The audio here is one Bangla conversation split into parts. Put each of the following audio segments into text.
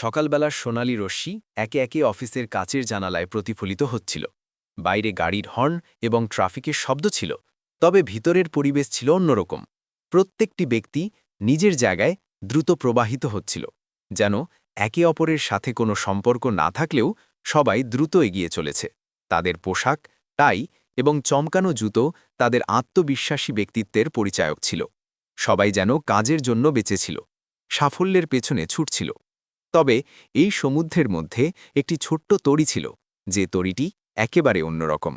সকালবেলার সোনালি রশ্মি একে একে অফিসের কাচের জানালায় প্রতিফলিত হচ্ছিল। বাইরে গাড়ির হর্ন এবং ট্রাফিকের শব্দ ছিল, তবে ভিতরের পরিবেশ ছিল অন্যরকম। প্রত্যেকটি ব্যক্তি নিজের জায়গায় দ্রুত প্রবাহিত হচ্ছিল, যেন একে অপরের সাথে কোনো সম্পর্ক না থাকলেও সবাই দ্রুত এগিয়ে চলেছে। তাদের পোশাক, টাই এবং চমকানো জুতো তাদের আত্মবিশ্বাসী ব্যক্তিত্বের পরিচায়ক ছিল। সবাই যেন কাজের জন্য বেঁচেছিল সাফল্যের পেছনে ছুটছিল। তবে এই সমুদ্রের মধ্যে একটি ছোট্ট তরি ছিল, যে তরিটি একেবারে অন্যরকম।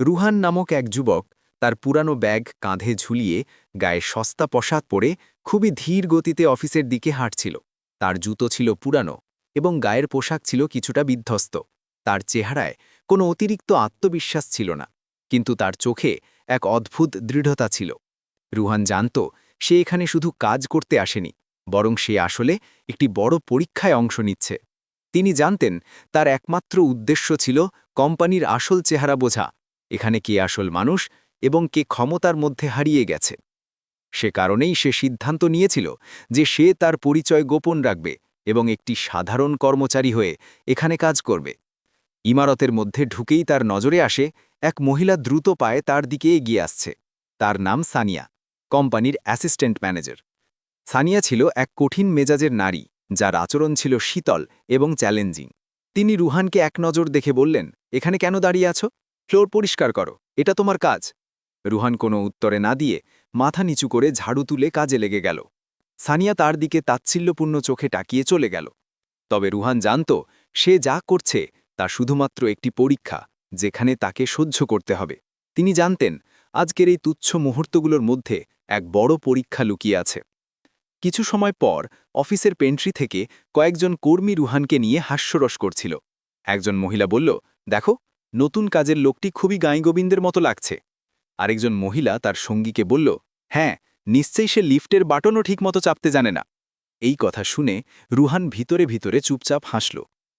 রুহান নামক এক যুবক তার পুরানো ব্যাগ কাঁধে ঝুলিয়ে গায়ে সস্তা পশাদ পরে খুবই ধীর গতিতে অফিসের দিকে হাঁটছিল। তার জুতো ছিল পুরানো এবং গায়ের পোশাক ছিল কিছুটা বিধ্বস্ত। তার চেহারায় কোনো অতিরিক্ত আত্মবিশ্বাস ছিল না, কিন্তু তার চোখে এক অদ্ভুত দৃঢ়তা ছিল। রুহান জানত, সে এখানে শুধু কাজ করতে আসেনি বরং সে আসলে একটি বড় পরীক্ষায় অংশ নিচ্ছে। তিনি জানতেন, তার একমাত্র উদ্দেশ্য ছিল কোম্পানির আসল চেহারা বোঝা, এখানে কে আসল মানুষ এবং কে ক্ষমতার মধ্যে হারিয়ে গেছে। সে কারণেই সে সিদ্ধান্ত নিয়েছিল যে সে তার পরিচয় গোপন রাখবে এবং একটি সাধারণ কর্মচারী হয়ে এখানে কাজ করবে। ইমারতের মধ্যে ঢুকেই তার নজরে আসে এক মহিলা দ্রুত পায়ে তার দিকে এগিয়ে আসছে। তার নাম সানিয়া, কোম্পানির অ্যাসিস্ট্যান্ট ম্যানেজার। সানিয়া ছিল এক কঠিন মেজাজের নারী, যার আচরণ ছিল শীতল এবং চ্যালেঞ্জিং। তিনি রুহানকে এক নজর দেখে বললেন, এখানে কেন দাঁড়িয়ে আছো? ফ্লোর পরিষ্কার করো, এটা তোমার কাজ। রুহান কোনো উত্তরে না দিয়ে মাথা নিচু করে ঝাড়ু তুলে কাজে লেগে গেল। সানিয়া তার দিকে তাচ্ছিল্যপূর্ণ চোখে টাকিয়ে চলে গেল। তবে রুহান জানত, সে যা করছে, তা শুধুমাত্র একটি পরীক্ষা, যেখানে তাকে সহ্য করতে হবে। তিনি জানতেন, আজকের এই তুচ্ছ মুহূর্তগুলোর মধ্যে এক বড় পরীক্ষা লুকিয়ে আছে। কিছু সময় পর অফিসের পেন্ট্রি থেকে কয়েকজন কর্মী রুহানকে নিয়ে হাস্যরস করছিল। একজন মহিলা বলল, দেখো, নতুন কাজের লোকটি খুবই গাইগোবিন্দের মতো লাগছে। আরেকজন মহিলা তার সঙ্গীকে বলল হ্যাঁ নিশ্চয়ই সে লিফটের বাটনও ঠিকমতো চাপতে জানে না। এই কথা শুনে রুহান ভিতরে ভিতরে চুপচাপ হাসল,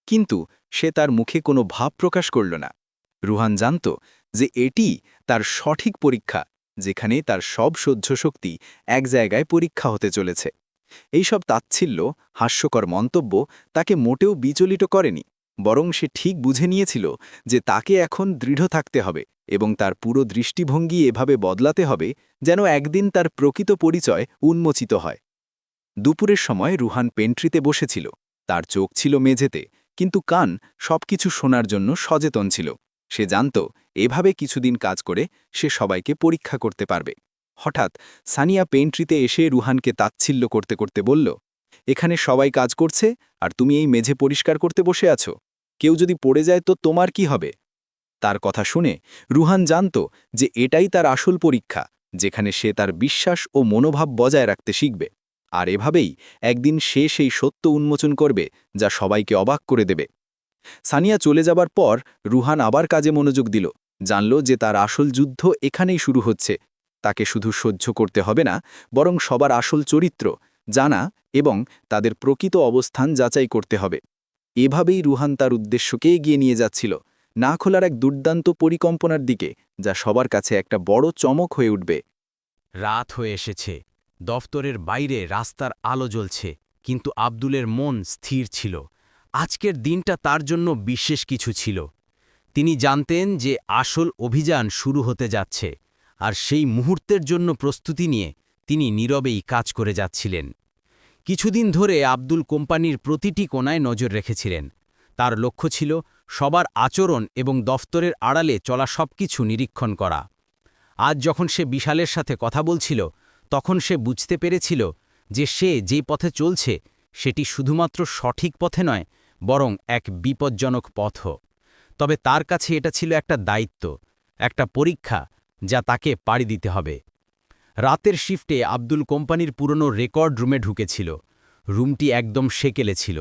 কিন্তু সে তার মুখে কোনো ভাব প্রকাশ করল না। রুহান জানত যে এটি তার সঠিক পরীক্ষা যেখানে তার সব সহ্য শক্তি এক জায়গায় পরীক্ষা হতে চলেছে। এইসব তাচ্ছিল্য, হাস্যকর মন্তব্য তাকে মোটেও বিচলিত করেনি, বরং সে ঠিক বুঝে নিয়েছিল যে তাকে এখন দৃঢ় থাকতে হবে এবং তার পুরো দৃষ্টিভঙ্গি এভাবে বদলাতে হবে যেন একদিন তার প্রকৃত পরিচয় উন্মোচিত হয়। দুপুরের সময় রুহান পেন্ট্রিতে বসেছিল। তার চোখ ছিল মেঝেতে, কিন্তু কান সবকিছু শোনার জন্য সচেতন ছিল। সে জানত এভাবে কিছুদিন কাজ করে সে সবাইকে পরীক্ষা করতে পারবে। হঠাৎ সানিয়া পেন্ট্রিতে এসে রুহানকে তাচ্ছিল্য করতে করতে বলল, এখানে সবাই কাজ করছে আর তুমি এই মেঝে পরিষ্কার করতে বসে আছো। কেউ যদি পড়ে যায় তো তোমার কি হবে? তার কথা শুনে রুহান জানত যে এটাই তার আসল পরীক্ষা, যেখানে সে তার বিশ্বাস ও মনোভাব বজায় রাখতে শিখবে। আর এভাবেই একদিন সে সেই সত্য উন্মোচন করবে যা সবাইকে অবাক করে দেবে। সানিয়া চলে যাবার পর রুহান আবার কাজে মনোযোগ দিল। জানল যে তার আসল যুদ্ধ এখানেই শুরু হচ্ছে। তাকে শুধু সহ্য করতে হবে না, বরং সবার আসল চরিত্র, জানা এবং তাদের প্রকৃত অবস্থান যাচাই করতে হবে। এভাবেই রুহান তার উদ্দেশ্যকে এগিয়ে নিয়ে যাচ্ছিল, না খোলার এক দুর্দান্ত পরিকম্পনার দিকে, যা সবার কাছে একটা বড় চমক হয়ে উঠবে। রাত হয়ে এসেছে, দফতরের বাইরে রাস্তার আলো জ্বলছে, কিন্তু আব্দুলের মন স্থির ছিল। আজকের দিনটা তার জন্য বিশেষ কিছু ছিল। তিনি জানতেন যে আসল অভিযান শুরু হতে যাচ্ছে, আর সেই মুহূর্তের জন্য প্রস্তুতি নিয়ে তিনি নীরবেই কাজ করে যাচ্ছিলেন। কিছুদিন ধরে আব্দুল কোম্পানির প্রতিটি কোনায় নজর রেখেছিলেন। তার লক্ষ্য ছিল সবার আচরণ এবং দফতরের আড়ালে চলা সবকিছু নিরীক্ষণ করা। আজ যখন সে বিশালের সাথে কথা বলছিল, তখন সে বুঝতে পেরেছিল যে সে যে পথে চলছে, সেটি শুধুমাত্র সঠিক পথে নয় বরং এক বিপজ্জনক পথ। তবে তার কাছে এটা ছিল একটা দায়িত্ব, একটা পরীক্ষা, যা তাকে পাড়ি দিতে হবে। রাতের শিফটে আব্দুল কোম্পানির পুরনো রেকর্ড রুমে ঢুকেছিল। রুমটি একদম সেকেলে ছিল।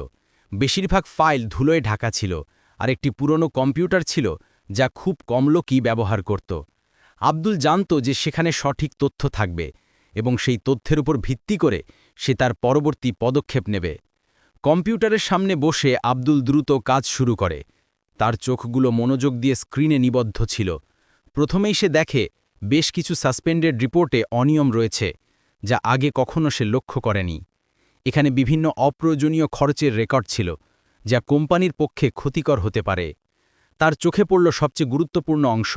বেশিরভাগ ফাইল ধুলোয় ঢাকা ছিল, আর একটি পুরনো কম্পিউটার ছিল, যা খুব কম লোকই ব্যবহার করত। আব্দুল জানত যে সেখানে সঠিক তথ্য থাকবে, এবং সেই তথ্যের উপর ভিত্তি করে সে তার পরবর্তী পদক্ষেপ নেবে। কম্পিউটারের সামনে বসে আব্দুল দ্রুত কাজ শুরু করে। তার চোখগুলো মনোযোগ দিয়ে স্ক্রিনে নিবদ্ধ ছিল। প্রথমেই সে দেখে বেশ কিছু সাসপেন্ডেড রিপোর্টে অনিয়ম রয়েছে, যা আগে কখনো সে লক্ষ্য করেনি। এখানে বিভিন্ন অপ্রয়োজনীয় খরচের রেকর্ড ছিল, যা কোম্পানির পক্ষে ক্ষতিকর হতে পারে। তার চোখে পড়ল সবচেয়ে গুরুত্বপূর্ণ অংশ,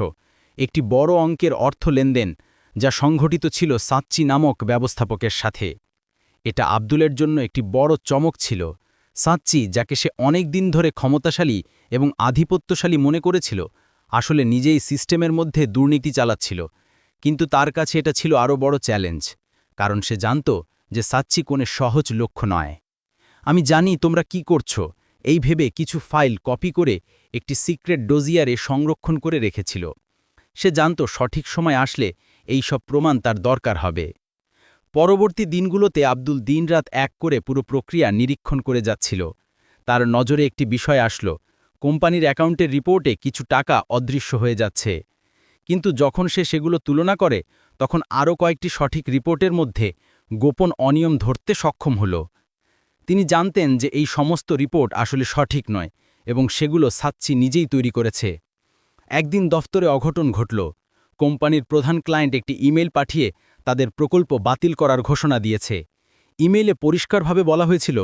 একটি বড় অঙ্কের অর্থ লেনদেন, যা সংঘটিত ছিল সাচ্চি নামক ব্যবস্থাপকের সাথে। এটা আব্দুলের জন্য একটি বড় চমক ছিল সাচ্চি যাকে সে অনেক দিন ধরে ক্ষমতাশালী এবং আধিপত্যশালী মনে করেছিল, আসলে নিজেই সিস্টেমের মধ্যে দুর্নীতি চালাচ্ছিল, কিন্তু তার কাছে এটা ছিল আরও বড় চ্যালেঞ্জ, কারণ সে জানত যে সাচ্চি কোনে সহজ লক্ষ্য নয়। আমি জানি তোমরা কি করছ এই ভেবে কিছু ফাইল কপি করে একটি সিক্রেট ডোজিয়ারে সংরক্ষণ করে রেখেছিল। সে জানত সঠিক সময় আসলে এই সব প্রমাণ তার দরকার হবে। পরবর্তী দিনগুলোতে আব্দুল দিনরাত এক করে পুরো প্রক্রিয়া নিরীক্ষণ করে যাচ্ছিল। তার নজরে একটি বিষয় আসলো, কোম্পানির অ্যাকাউন্টের রিপোর্টে কিছু টাকা অদৃশ্য হয়ে যাচ্ছে। কিন্তু যখন সে সেগুলো তুলনা করে, তখন আরও কয়েকটি সঠিক রিপোর্টের মধ্যে গোপন অনিয়ম ধরতে সক্ষম হল। তিনি জানতেন যে এই সমস্ত রিপোর্ট আসলে সঠিক নয় এবং সেগুলো সাচ্চি নিজেই তৈরি করেছে। একদিন দফতরে অঘটন ঘটল। কোম্পানির প্রধান ক্লায়েন্ট একটি ইমেল পাঠিয়ে তাদের প্রকল্প বাতিল করার ঘোষণা দিয়েছে। ইমেইলে পরিষ্কারভাবে বলা হয়েছিল,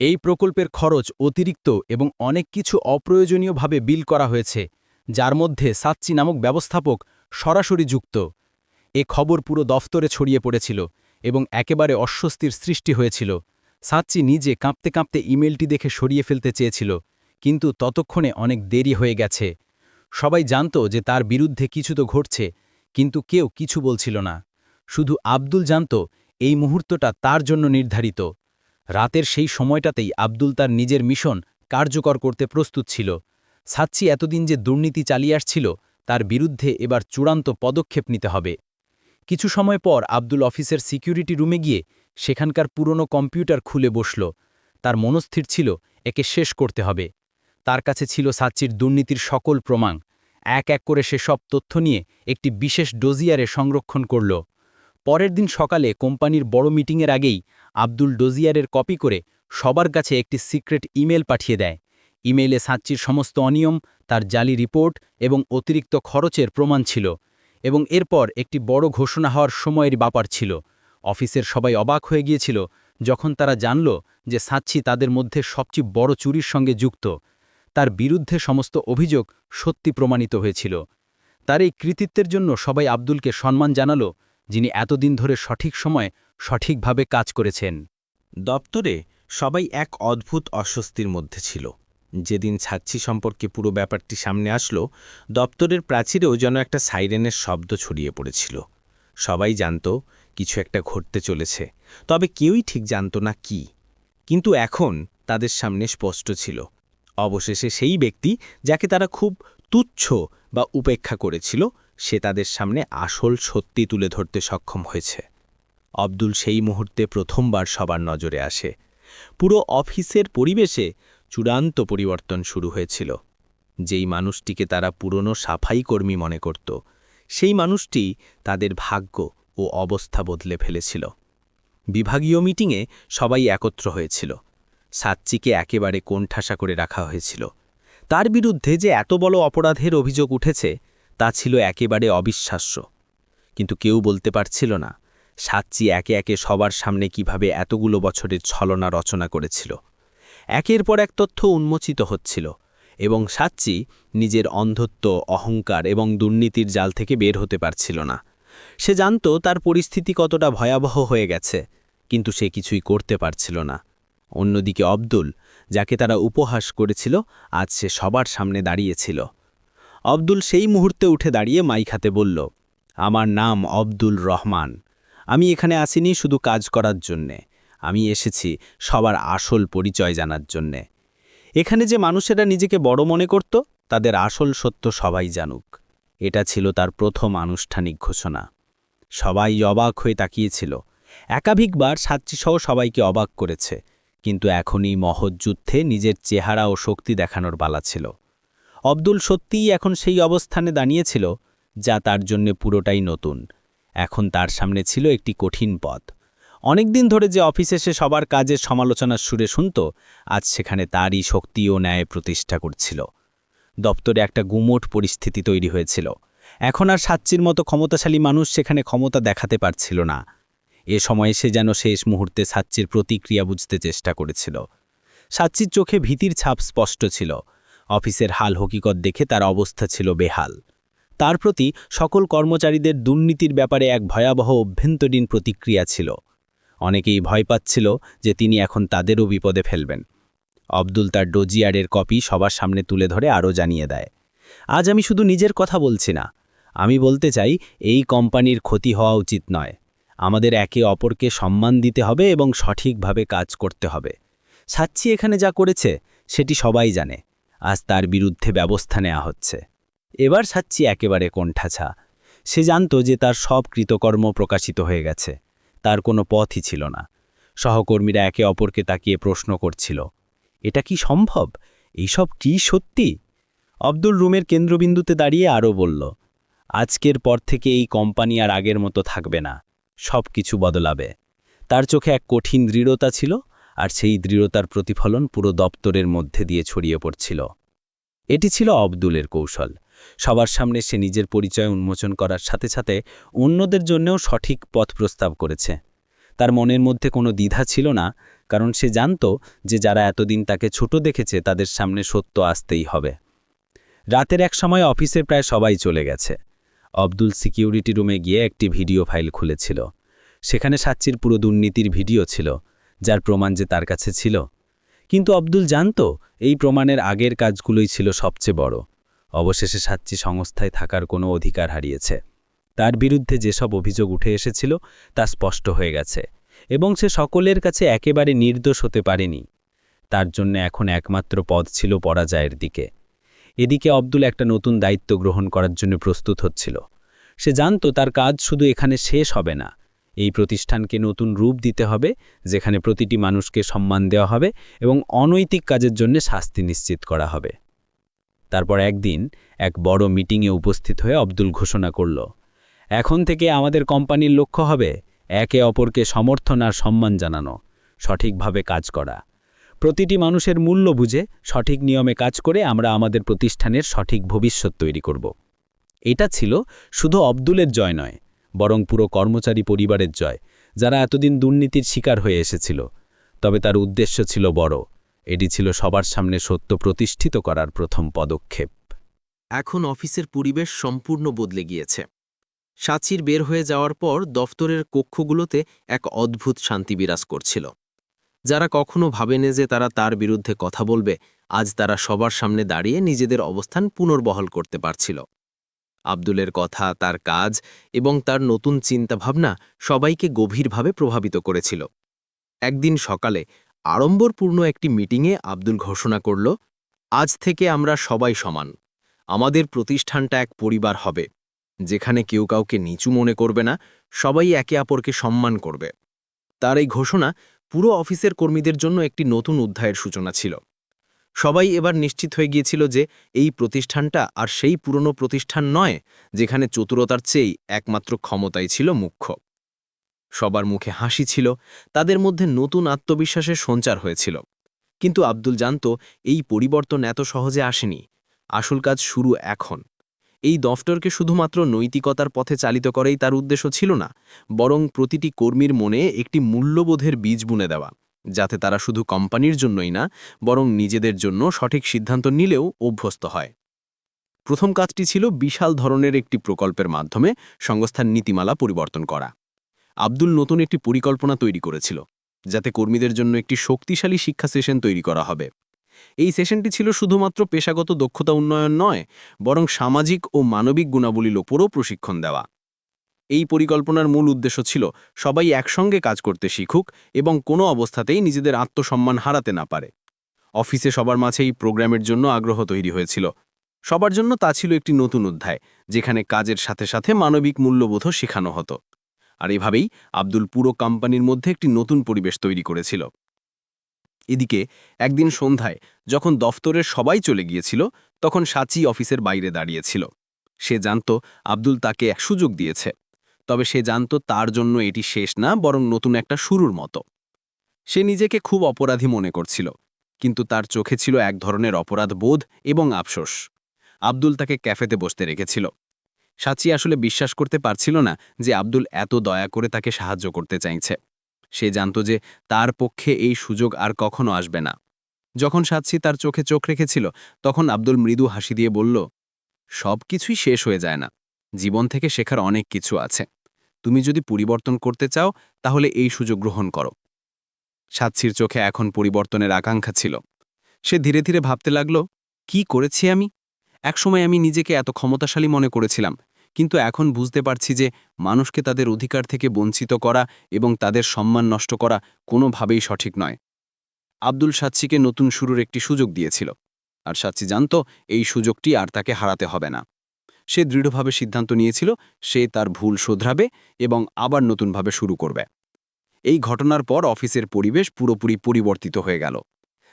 এই প্রকল্পের খরচ অতিরিক্ত এবং অনেক কিছু অপ্রয়োজনীয়ভাবে বিল করা হয়েছে, যার মধ্যে সাচ্চি নামক ব্যবস্থাপক সরাসরি যুক্ত। এ খবর পুরো দফতরে ছড়িয়ে পড়েছিল এবং একেবারে অস্বস্তির সৃষ্টি হয়েছিল। সাচ্চি নিজে কাঁপতে কাঁপতে ইমেলটি দেখে সরিয়ে ফেলতে চেয়েছিল, কিন্তু ততক্ষণে অনেক দেরি হয়ে গেছে। সবাই জানত যে তার বিরুদ্ধে কিছু তো ঘটছে, কিন্তু কেউ কিছু বলছিল না। শুধু আব্দুল জানত, এই মুহূর্তটা তার জন্য নির্ধারিত। রাতের সেই সময়টাতেই আব্দুল তার নিজের মিশন কার্যকর করতে প্রস্তুত ছিল। সাচ্চি এতদিন যে দুর্নীতি চালিয়ে আসছিল, তার বিরুদ্ধে এবার চূড়ান্ত পদক্ষেপ নিতে হবে। কিছু সময় পর আব্দুল অফিসের সিকিউরিটি রুমে গিয়ে সেখানকার পুরনো কম্পিউটার খুলে বসল। তার মনস্থির ছিল, একে শেষ করতে হবে। তার কাছে ছিল সাচ্চির দুর্নীতির সকল প্রমাণ। এক এক করে সে সব তথ্য নিয়ে একটি বিশেষ ডোজিয়ারে সংরক্ষণ করল। পরের দিন সকালে কোম্পানির বড় মিটিংয়ের আগেই আব্দুল ডোজিয়ারের কপি করে সবার কাছে একটি সিক্রেট ইমেল পাঠিয়ে দেয়। ইমেইলে সাচ্চির সমস্ত অনিয়ম, তার জালি রিপোর্ট এবং অতিরিক্ত খরচের প্রমাণ ছিল এবং এরপর একটি বড় ঘোষণা হওয়ার সময়ের ব্যাপার ছিল। অফিসের সবাই অবাক হয়ে গিয়েছিল যখন তারা জানল যে সাচ্চি তাদের মধ্যে সবচেয়ে বড় চুরির সঙ্গে যুক্ত। তার বিরুদ্ধে সমস্ত অভিযোগ সত্যি প্রমাণিত হয়েছিল। তার এই কৃতিত্বের জন্য সবাই আব্দুলকে সম্মান জানালো যিনি এতদিন ধরে সঠিক সময় সঠিকভাবে কাজ করেছেন। দপ্তরে সবাই এক অদ্ভুত অস্বস্তির মধ্যে ছিল। যেদিন ছাচ্ছি সম্পর্কে পুরো ব্যাপারটি সামনে আসলো, দপ্তরের প্রাচীরেও যেন একটা সাইরেনের শব্দ ছড়িয়ে পড়েছিল। সবাই জানত, কিছু একটা ঘটতে চলেছে, তবে কেউই ঠিক জানত না কি। কিন্তু এখন তাদের সামনে স্পষ্ট ছিল। অবশেষে সেই ব্যক্তি যাকে তারা খুব তুচ্ছ বা উপেক্ষা করেছিল সে তাদের সামনে আসল সত্যি তুলে ধরতে সক্ষম হয়েছে। আব্দুল সেই মুহূর্তে প্রথমবার সবার নজরে আসে। পুরো অফিসের পরিবেশে চূড়ান্ত পরিবর্তন শুরু হয়েছিল। যেই মানুষটিকে তারা পুরনো সাফাই কর্মী মনে করত, সেই মানুষটি তাদের ভাগ্য ও অবস্থা বদলে ফেলেছিল। বিভাগীয় মিটিংয়ে সবাই একত্র হয়েছিল। সাচ্চিকে একেবারে কোণঠাসা করে রাখা হয়েছিল। তার বিরুদ্ধে যে এত বড় অপরাধের অভিযোগ উঠেছে তা ছিল একেবারে অবিশ্বাস্য। কিন্তু কেউ বলতে পারছিল না সাচ্চি একে একে সবার সামনে কীভাবে এতগুলো বছরের ছলনা রচনা করেছিল। একের পর এক তথ্য উন্মোচিত হচ্ছিল এবং সাচ্চি নিজের অন্ধত্ব, অহংকার এবং দুর্নীতির জাল থেকে বের হতে পারছিল না। সে জানত তার পরিস্থিতি কতটা ভয়াবহ হয়ে গেছে, কিন্তু সে কিছুই করতে পারছিল না। অন্যদিকে অব্দুল যাকে তারা উপহাস করেছিল, আজ সে সবার সামনে দাঁড়িয়েছিল। অবদুল সেই মুহূর্তে উঠে দাঁড়িয়ে মাইখাতে বলল, আমার নাম অবদুল রহমান। আমি এখানে আসিনি শুধু কাজ করার জন্যে। আমি এসেছি সবার আসল পরিচয় জানার জন্যে। এখানে যে মানুষেরা নিজেকে বড় মনে করত, তাদের আসল সত্য সবাই জানুক। এটা ছিল তার প্রথম আনুষ্ঠানিক ঘোষণা। সবাই অবাক হয়ে তাকিয়েছিল। একাধিকবার সাচ্চিসহ সবাইকে অবাক করেছে, কিন্তু এখনই মহৎ যুদ্ধে নিজের চেহারা ও শক্তি দেখানোর বালা ছিল। অবদুল সত্যিই এখন সেই অবস্থানে দাঁড়িয়েছিল, যা তার জন্য পুরোটাই নতুন। এখন তার সামনে ছিল একটি কঠিন পথ। অনেকদিন ধরে যে অফিসে সে সবার কাজের সমালোচনার সুরে শুনত, আজ সেখানে তারই শক্তি ও ন্যায় প্রতিষ্ঠা করছিল। দপ্তরে একটা গুমোট পরিস্থিতি তৈরি হয়েছিল। এখন আর সাচ্চির মতো ক্ষমতাশালী মানুষ সেখানে ক্ষমতা দেখাতে পারছিল না। এ সময়ে সে যেন শেষ মুহূর্তে সাচ্চির প্রতিক্রিয়া বুঝতে চেষ্টা করেছিল। সাচ্চির চোখে ভীতির ছাপ স্পষ্ট ছিল। অফিসের হাল হকিকত দেখে তার অবস্থা ছিল বেহাল। তার প্রতি সকল কর্মচারীদের দুর্নীতির ব্যাপারে এক ভয়াবহ অভ্যন্তরীণ প্রতিক্রিয়া ছিল। অনেকেই ভয় পাচ্ছিল যে তিনি এখন তাদেরও বিপদে ফেলবেন। আব্দুল তার ডোজিয়ারের কপি সবার সামনে তুলে ধরে আরও জানিয়ে দেয়, আজ আমি শুধু নিজের কথা বলছি না। আমি বলতে চাই, এই কোম্পানির ক্ষতি হওয়া উচিত নয়। আমাদের একে অপরকে সম্মান দিতে হবে এবং সঠিকভাবে কাজ করতে হবে। সাচ্ছি এখানে যা করেছে, সেটি সবাই জানে। আজ তার বিরুদ্ধে ব্যবস্থা নেওয়া হচ্ছে। এবার সাচ্চি একেবারে কোণঠাছা। সে জানত যে তার সব কৃতকর্ম প্রকাশিত হয়ে গেছে। তার কোনো পথই ছিল না। সহকর্মীরা একে অপরকে তাকিয়ে প্রশ্ন করছিল, এটা কি সম্ভব? এইসব কি সত্যি? আব্দুল রুমের কেন্দ্রবিন্দুতে দাঁড়িয়ে আরও বলল, আজকের পর থেকে এই কোম্পানি আর আগের মতো থাকবে না। সব কিছু বদলাবে। তার চোখে এক কঠিন দৃঢ়তা ছিল আর সেই দৃঢ়তার প্রতিফলন পুরো দপ্তরের মধ্যে দিয়ে ছড়িয়ে পড়ছিল। এটি ছিল আব্দুলের কৌশল। সবার সামনে সে নিজের পরিচয় উন্মোচন করার সাথে সাথে অন্যদের জন্যও সঠিক পথ প্রস্তাব করেছে। তার মনের মধ্যে কোনো দ্বিধা ছিল না, কারণ সে জানত যে যারা এতদিন তাকে ছোট দেখেছে, তাদের সামনে সত্য আসতেই হবে। রাতের এক সময় অফিসের প্রায় সবাই চলে গেছে। আব্দুল সিকিউরিটি রুমে গিয়ে একটি ভিডিও ফাইল খুলেছিল। সেখানে সাচ্চির পুরো দুর্নীতির ভিডিও ছিল। যার প্রমাণ যে তার কাছে ছিল। কিন্তু আব্দুল জানত এই প্রমাণের আগের কাজগুলোই ছিল সবচেয়ে বড়। অবশেষে সাচ্চি সংস্থায় থাকার কোনো অধিকার হারিয়েছে। তার বিরুদ্ধে যেসব অভিযোগ উঠে এসেছিল তা স্পষ্ট হয়ে গেছে এবং সে সকলের কাছে একেবারে নির্দোষ হতে পারেনি। তার জন্য এখন একমাত্র পদ ছিল পরাজয়ের দিকে। এদিকে আব্দুল একটা নতুন দায়িত্ব গ্রহণ করার জন্য প্রস্তুত হচ্ছিল। সে জানত তার কাজ শুধু এখানে শেষ হবে না। এই প্রতিষ্ঠানকে নতুন রূপ দিতে হবে, যেখানে প্রতিটি মানুষকে সম্মান দেওয়া হবে এবং অনৈতিক কাজের জন্য শাস্তি নিশ্চিত করা হবে। তারপর একদিন এক বড় মিটিংয়ে উপস্থিত হয়ে আব্দুল ঘোষণা করল, এখন থেকে আমাদের কোম্পানির লক্ষ্য হবে একে অপরকে সমর্থন আর সম্মান জানানো, সঠিকভাবে কাজ করা। প্রতিটি মানুষের মূল্য বুঝে সঠিক নিয়মে কাজ করে আমরা আমাদের প্রতিষ্ঠানের সঠিক ভবিষ্যৎ তৈরি করব। এটা ছিল শুধু আব্দুলের জয় নয় বরং পুরো কর্মচারী পরিবারের জয়, যারা এতদিন দুর্নীতির শিকার হয়ে এসেছিল। তবে তার উদ্দেশ্য ছিল বড়। এটি ছিল সবার সামনে সত্য প্রতিষ্ঠিত করার প্রথম পদক্ষেপ। এখন অফিসের পরিবেশ সম্পূর্ণ বদলে গিয়েছে। সাচির বের হয়ে যাওয়ার পর দফতরের কক্ষগুলোতে এক অদ্ভুত শান্তি বিরাজ করছিল। যারা কখনো ভাবেনে যে তারা তার বিরুদ্ধে কথা বলবে, আজ তারা সবার সামনে দাঁড়িয়ে নিজেদের অবস্থান পুনর্বহল করতে পারছিল। আব্দুলের কথা, তার কাজ এবং তার নতুন চিন্তাভাবনা সবাইকে গভীরভাবে প্রভাবিত করেছিল। একদিন সকালে আড়ম্বরপূর্ণ একটি মিটিংয়ে আব্দুল ঘোষণা করল, আজ থেকে আমরা সবাই সমান। আমাদের প্রতিষ্ঠানটা এক পরিবার হবে, যেখানে কেউ কাউকে নিচু মনে করবে না, সবাই একে অপরকে সম্মান করবে। তার এই ঘোষণা পুরো অফিসের কর্মীদের জন্য একটি নতুন অধ্যায়ের সূচনা ছিল। সবাই এবার নিশ্চিত হয়ে গিয়েছিল যে এই প্রতিষ্ঠানটা আর সেই পুরনো প্রতিষ্ঠান নয়, যেখানে চতুরতার চেয়েই একমাত্র ক্ষমতাই ছিল মুখ্য। সবার মুখে হাসি ছিল, তাদের মধ্যে নতুন আত্মবিশ্বাসের সঞ্চার হয়েছিল। কিন্তু আব্দুল জানত এই পরিবর্তন এত সহজে আসেনি। আসল কাজ শুরু এখন। এই দফতরকে শুধুমাত্র নৈতিকতার পথে চালিত করেই তার উদ্দেশ্য ছিল না, বরং প্রতিটি কর্মীর মনে একটি মূল্যবোধের বীজ বুনে দেওয়া। যাতে তারা শুধু কোম্পানির জন্যই না, বরং নিজেদের জন্য সঠিক সিদ্ধান্ত নিলেও অভ্যস্ত হয়। প্রথম কাজটি ছিল বিশাল ধরনের একটি প্রকল্পের মাধ্যমে সংস্থার নীতিমালা পরিবর্তন করা। আব্দুল নতুন একটি পরিকল্পনা তৈরি করেছিল, যাতে কর্মীদের জন্য একটি শক্তিশালী শিক্ষা সেশন তৈরি করা হবে। এই সেশনটি ছিল শুধুমাত্র পেশাগত দক্ষতা উন্নয়ন নয়, বরং সামাজিক ও মানবিক গুণাবলীর ওপরও প্রশিক্ষণ দেওয়া। এই পরিকল্পনার মূল উদ্দেশ্য ছিল সবাই একসঙ্গে কাজ করতে শিখুক এবং কোনো অবস্থাতেই নিজেদের আত্মসম্মান হারাতে না পারে। অফিসে সবার মাঝে এই প্রোগ্রামের জন্য আগ্রহ তৈরি হয়েছিল। সবার জন্য তা ছিল একটি নতুন অধ্যায়, যেখানে কাজের সাথে সাথে মানবিক মূল্যবোধও শেখানো হতো। আর এভাবেই আব্দুল পুরো কোম্পানির মধ্যে একটি নতুন পরিবেশ তৈরি করেছিল। এদিকে, একদিন সন্ধ্যায় যখন দফতরের সবাই চলে গিয়েছিল, তখন সাচি অফিসের বাইরে দাঁড়িয়েছিল সে জানত আব্দুল তাকে এক সুযোগ দিয়েছে। তবে সে জানত তার জন্য এটি শেষ না, বরং নতুন একটা শুরুর মতো। সে নিজেকে খুব অপরাধী মনে করছিল, কিন্তু তার চোখে ছিল এক ধরনের অপরাধ বোধ এবং আফসোস। আব্দুল তাকে ক্যাফেতে বসতে রেখেছিল। সাচি আসলে বিশ্বাস করতে পারছিল না যে আব্দুল এত দয়া করে তাকে সাহায্য করতে চাইছে। সে জানত যে তার পক্ষে এই সুযোগ আর কখনো আসবে না। যখন সাচ্ছি তার চোখে চোখ রেখেছিল, তখন আব্দুল মৃদু হাসি দিয়ে বলল সব কিছুই শেষ হয়ে যায় না। জীবন থেকে শেখার অনেক কিছু আছে। তুমি যদি পরিবর্তন করতে চাও, তাহলে এই সুযোগ গ্রহণ করো। সাচ্ছির চোখে এখন পরিবর্তনের আকাঙ্ক্ষা ছিল। সে ধীরে ধীরে ভাবতে লাগল, কি করেছি আমি? একসময় আমি নিজেকে এত ক্ষমতাশালী মনে করেছিলাম, কিন্তু এখন বুঝতে পারছি যে মানুষকে তাদের অধিকার থেকে বঞ্চিত করা এবং তাদের সম্মান নষ্ট করা কোনোভাবেই সঠিক নয়। আব্দুল সাচ্ছিকে নতুন শুরুর একটি সুযোগ দিয়েছিল, আর সাচ্ছি জানত এই সুযোগটি আর তাকে হারাতে হবে না। সে দৃঢ়ভাবে সিদ্ধান্ত নিয়েছিল, সে তার ভুল শোধরাবে এবং আবার নতুনভাবে শুরু করবে। এই ঘটনার পর অফিসের পরিবেশ পুরোপুরি পরিবর্তিত হয়ে গেল।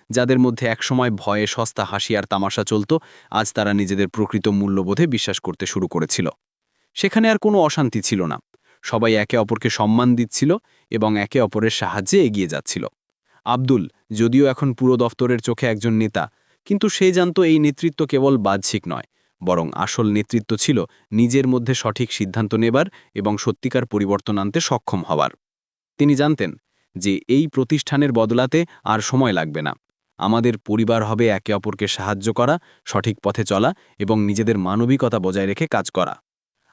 যাদের মধ্যে একসময় ভয়ে সস্তা হাসি আর তামাশা চলত, আজ তারা নিজেদের প্রকৃত মূল্যবোধে বিশ্বাস করতে শুরু করেছিল। সেখানে আর কোনো অশান্তি ছিল না। সবাই একে অপরকে সম্মান দিচ্ছিল এবং একে অপরের সাহায্যে এগিয়ে যাচ্ছিল। আব্দুল, যদিও এখন পুরো দফতরের চোখে একজন নেতা, কিন্তু সে জানত এই নেতৃত্ব কেবল বাহ্যিক নয় বরং আসল নেতৃত্ব ছিল নিজের মধ্যে সঠিক সিদ্ধান্ত নেবার এবং সত্যিকার পরিবর্তন আনতে সক্ষম হওয়ার। তিনি জানতেন যে এই প্রতিষ্ঠানের বদলাতে আর সময় লাগবে না। আমাদের পরিবার হবে একে অপরকে সাহায্য করা, সঠিক পথে চলা এবং নিজেদের মানবিকতা বজায় রেখে কাজ করা।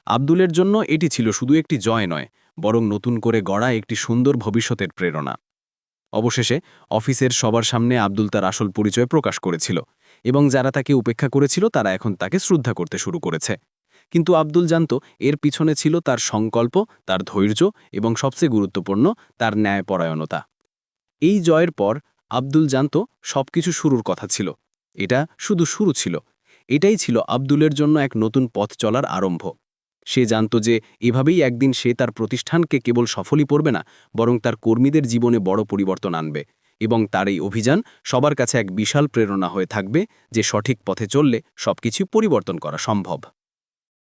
আব্দুলের জন্য এটি ছিল শুধু একটি জয় নয়, বরং নতুন করে গড়া একটি সুন্দর ভবিষ্যতের প্রেরণা। অবশেষে অফিসের সবার সামনে আব্দুল তার আসল পরিচয় প্রকাশ করেছিল এবং যারা তাকে উপেক্ষা করেছিল তারা এখন তাকে শ্রদ্ধা করতে শুরু করেছে। কিন্তু আব্দুল জানত এর পিছনে ছিল তার সংকল্প, তার ধৈর্য এবং সবচেয়ে গুরুত্বপূর্ণ তার ন্যায়পরায়ণতা। এই জয়ের পর আব্দুল জানত সবকিছু শুরুর কথা ছিল। এটা শুধু শুরু ছিল। এটাই ছিল আব্দুলের জন্য এক নতুন পথ চলার আরম্ভ। সে জানত যে এভাবেই একদিন সে তার প্রতিষ্ঠানকে কেবল সফলই পড়বে না, বরং তার কর্মীদের জীবনে বড় পরিবর্তন আনবে এবং তার এই অভিযান সবার কাছে এক বিশাল প্রেরণা হয়ে থাকবে যে সঠিক পথে চললে সবকিছু পরিবর্তন করা সম্ভব।